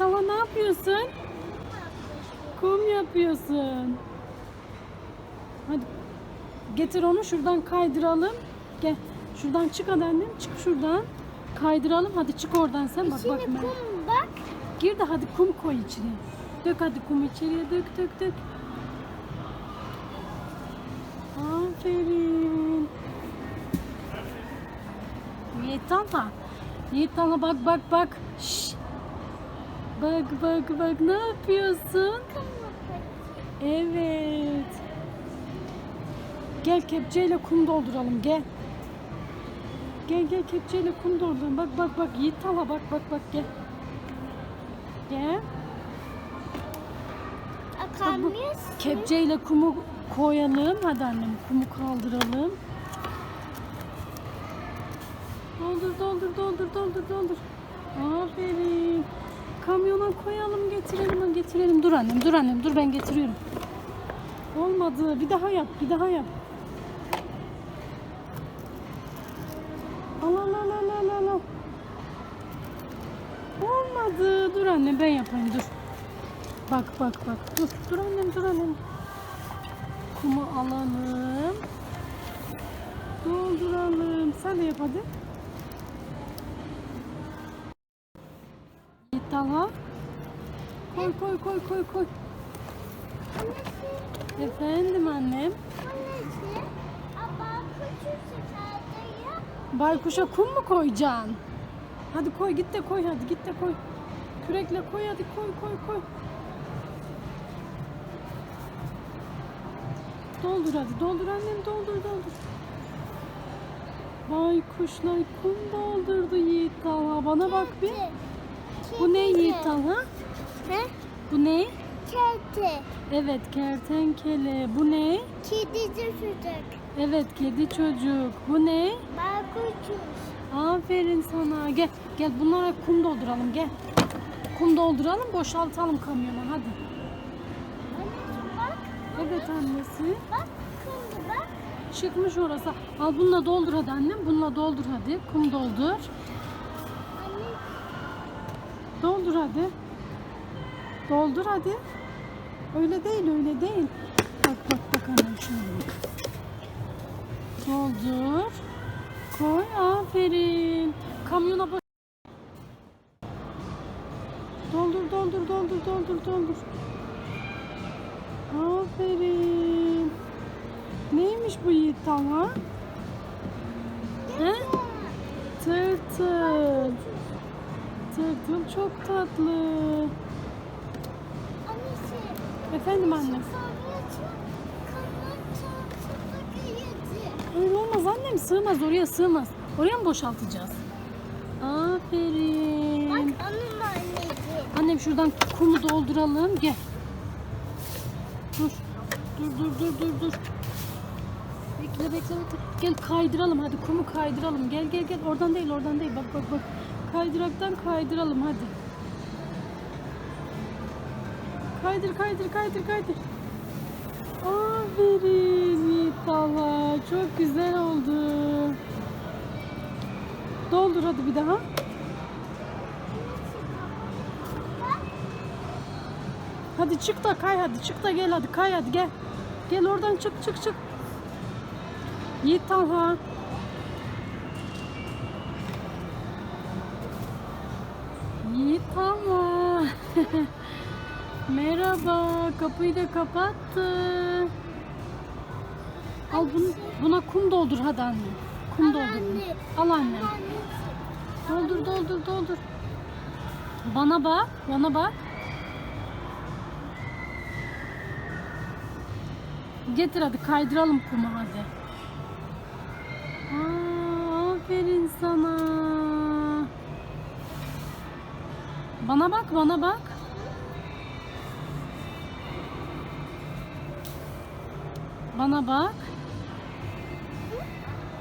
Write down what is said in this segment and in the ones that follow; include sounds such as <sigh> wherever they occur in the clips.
Ala ne yapıyorsun? Kum yapıyorsun. Hadi getir onu şuradan kaydıralım. Gel. Şuradan çık hadi annem. Çık şuradan. Kaydıralım. Hadi çık oradan sen. Bak bak. Kum bak. Gir de hadi kum koy içine. Dök hadi kumu içeriye dök dök dök. Aferin. Yiğit Ala. Yiğit Ala bak bak bak. Şşş. Bak bak bak ne yapıyorsun? Evet. Gel kepçeyle kum dolduralım gel. Gel gel kepçeyle kum dolduralım. Bak bak bak Yiğit Talha bak bak bak gel. Gel. Akar bu-? Kepçeyle kumu koyalım. Hadi annem kumu kaldıralım. Doldur doldur doldur doldur doldur. Aferin. Kamyona koyalım getirelim getirelim. Dur annem dur annem dur ben getiriyorum. Olmadı. Bir daha yap bir daha yap. Al al al al al, al. Olmadı. Dur anne ben yapayım dur. Bak bak bak. Dur dur annem dur annem. Kumu alalım. Dolduralım. Sen de yap hadi. Git Talha. Koy koy koy koy koy. Annesi, Efendim annem. annesi. Baykuşa kum mu koyacaksın? Hadi koy git de koy hadi git de koy. Kürekle koy hadi koy koy koy. Doldur hadi doldur annem doldur doldur. Baykuşlar kum doldurdu Yiğit Talha. Bana bak bir. Bu ne Yiğit Talha? Ne? Bu ne? Kedi. Evet kertenkele. Bu ne? Kedi çocuk. Evet kedi çocuk. Bu ne? Küçük. Aferin sana. Gel gel bunlara kum dolduralım gel. Kum dolduralım boşaltalım kamyona hadi. Bak. Evet annesi. Bak kumdu bak. Çıkmış orası. Al bununla doldur hadi annem. Bununla doldur hadi. Kum doldur. Doldur hadi. Doldur hadi. Öyle değil öyle değil. Bak bak bak annem şöyle. Doldur. Koy aferin. Kamyona bak. Doldur doldur doldur doldur doldur. Aferin. Neymiş bu Yiğit Talha? He? Tırtıl. Tırtıl çok tatlı. annesi. Efendim anne. Öyle olmaz annem sığmaz oraya sığmaz. Oraya mı boşaltacağız? Bak Aferin. onun annesi. Annem şuradan kumu dolduralım. Gel. Dur. Dur dur dur dur dur. Bekle bekle bekle. Gel kaydıralım hadi kumu kaydıralım. Gel gel gel. Oradan değil oradan değil. Bak bak bak. Kaydıraktan kaydıralım hadi. Kaydır kaydır kaydır kaydır. Aferin Yiğit Talha. Çok güzel oldu. Doldur hadi bir daha. Hadi çık da kay hadi çık da gel hadi kay hadi gel. Gel oradan çık çık çık. Yiğit Talha. Talha. <laughs> Merhaba. Kapıyı da kapattı. Al bunu, buna kum doldur hadi anne. Kum doldur. anne. Al anne. Doldur doldur doldur. Bana bak, bana bak. Getir hadi kaydıralım kumu hadi. Aa, aferin sana. Bana bak, bana bak. Bana bak.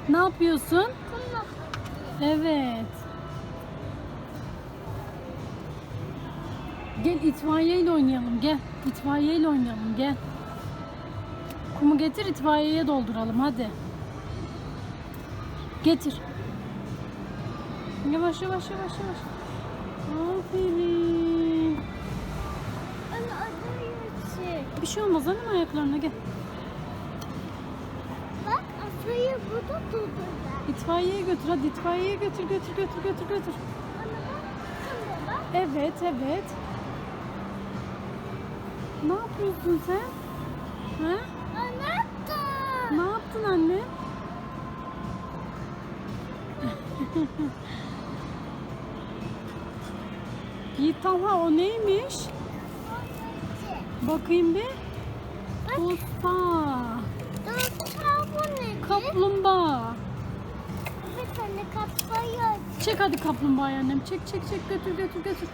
Ne yapıyorsun? Evet. Gel itfaiyeyle oynayalım gel. İtfaiyeyle oynayalım gel. Kumu getir itfaiyeye dolduralım hadi. Getir. Yavaş yavaş yavaş yavaş. Aferin. Bir şey olmaz annem ayaklarına gel. Bak atayı burada durdurlar. İtfaiyeye götür hadi itfaiyeye götür götür götür götür götür. Evet evet. Ne yapıyorsun sen? Ha? Ne yaptın? Ne yaptın anne? <laughs> Yiğit Talha o neymiş? Bakayım bir. Bu nedir? Kaplumbağa. Tane kafayı aç. Çek hadi kaplumbağayı annem. Çek çek çek götür götür götür.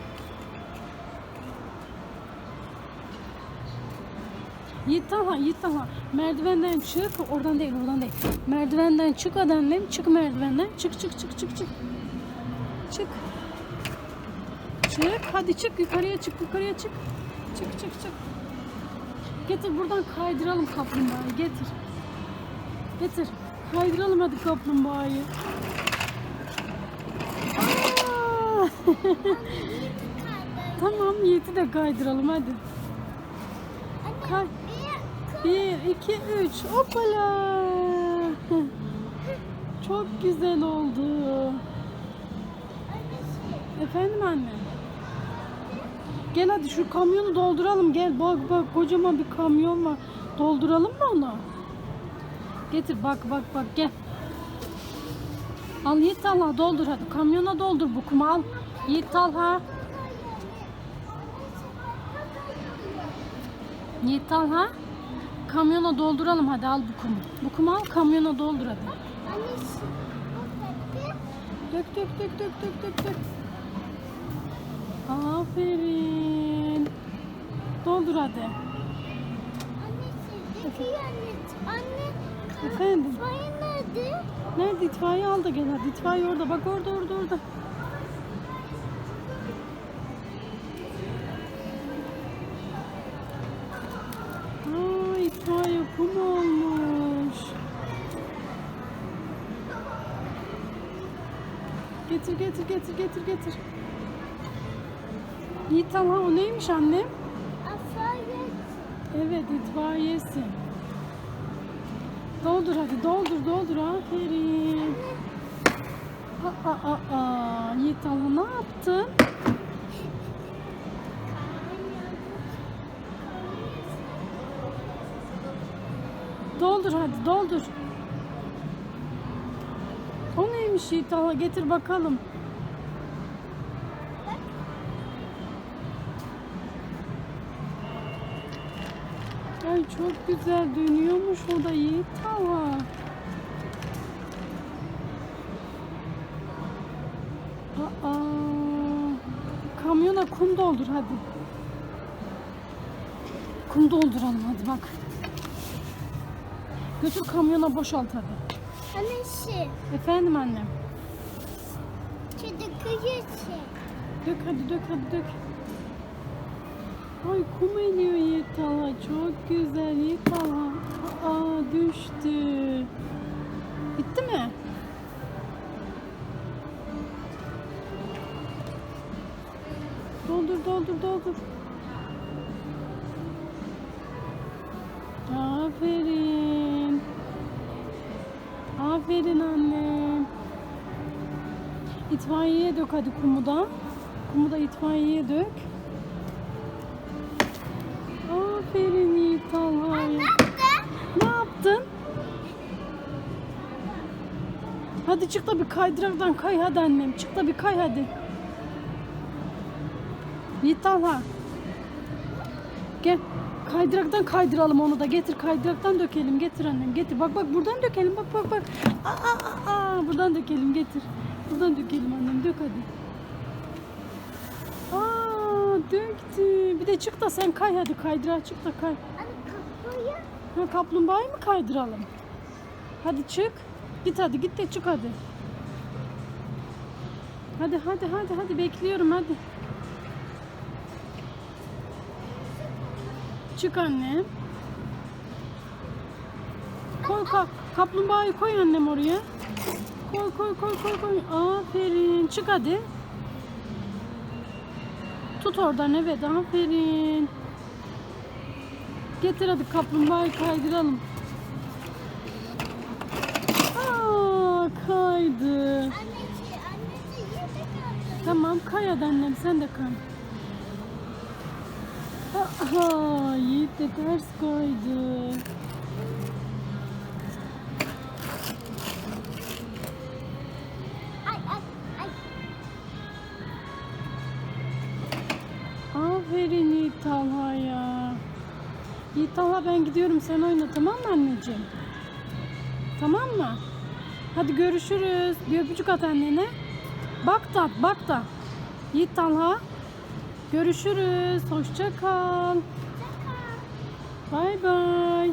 Yiğit Talha, Yiğit Talha. Merdivenden çık. Oradan değil, oradan değil. Merdivenden çık hadi annem. Çık merdivenden. Çık çık çık çık çık. Çık. Çık. Hadi çık yukarıya çık yukarıya çık. Çık çık çık. Getir buradan kaydıralım kaplumbağayı. Getir. Getir. Kaydıralım hadi kaplumbağayı. <laughs> Tamam Yiğit'i de kaydıralım hadi. Kay. Bir, iki, üç. Hoppala. Çok güzel oldu. Efendim anne. Gel hadi şu kamyonu dolduralım. Gel bak bak kocaman bir kamyon var. Dolduralım mı onu? Getir bak bak bak gel. Al Yiğit Talha doldur hadi. Kamyona doldur bu kumu al. Yiğit Talha. Yiğit Talha. Kamyona dolduralım hadi al bu kumu. Bu kumu al kamyona doldur hadi. Dök dök dök dök dök dök dök. Aferin. Doldur hadi. Döküyor annesi. Anne Efendim. nerede? Nerede itfaiye al da gel hadi. İtfaiye orada bak orada orada orada. Aa itfaiye olmuş. Getir getir getir getir getir. İyi tamam o neymiş annem? Asalet. Evet itfaiyesi. Doldur hadi doldur doldur aferin. Aa aa aa Yiğit Allah ne yaptın? Doldur hadi doldur. O neymiş Yiğit Allah getir bakalım. Çok güzel dönüyormuş o da Yiğit Allah. Aa, kamyona kum doldur hadi. Kum dolduralım hadi bak. Götür kamyona boşalt hadi. Annesi. Efendim annem. Kedi kıyısı. Dök hadi dök hadi dök. Ay kum eriyor Yiğit Allah. Çok güzel Allah. Aa düştü. Bitti mi? Doldur doldur doldur. Aferin. Aferin annem. İtfaiyeye dök hadi kumu da. Kumu da itfaiyeye dök. Hadi çık da bir kaydıraktan kay hadi annem. Çık da bir kay hadi. Yiğit Talha. Gel. Kaydıraktan kaydıralım onu da. Getir kaydıraktan dökelim. Getir annem. Getir. Bak bak buradan dökelim. Bak bak bak. Aa, aa, aa. Buradan dökelim. Getir. Buradan dökelim annem. Dök hadi. Aa döktü. Bir de çık da sen kay hadi. Kaydırağa çık da kay. Anne kafayı. Ha, kaplumbağayı mı kaydıralım? Hadi çık. Git hadi git de çık hadi. Hadi hadi hadi hadi bekliyorum hadi. Çık annem. Koy ka kaplumbağayı koy annem oraya. Koy koy koy koy koy. Aferin. Çık hadi. Tut oradan evet aferin. Getir hadi kaplumbağayı kaydıralım. Aa kaydı. Kaldı. Tamam kay hadi annem sen de kay. Aha Yiğit de ters kaydı. Ay ay ay. Aferin Yiğit Talha ya. Yiğit Talha ben gidiyorum sen oyna tamam mı anneciğim? Tamam mı? Hadi görüşürüz. Bir öpücük at annene. Bak da bak da. Yiğit Talha. Görüşürüz. Hoşça kal. Bay bay.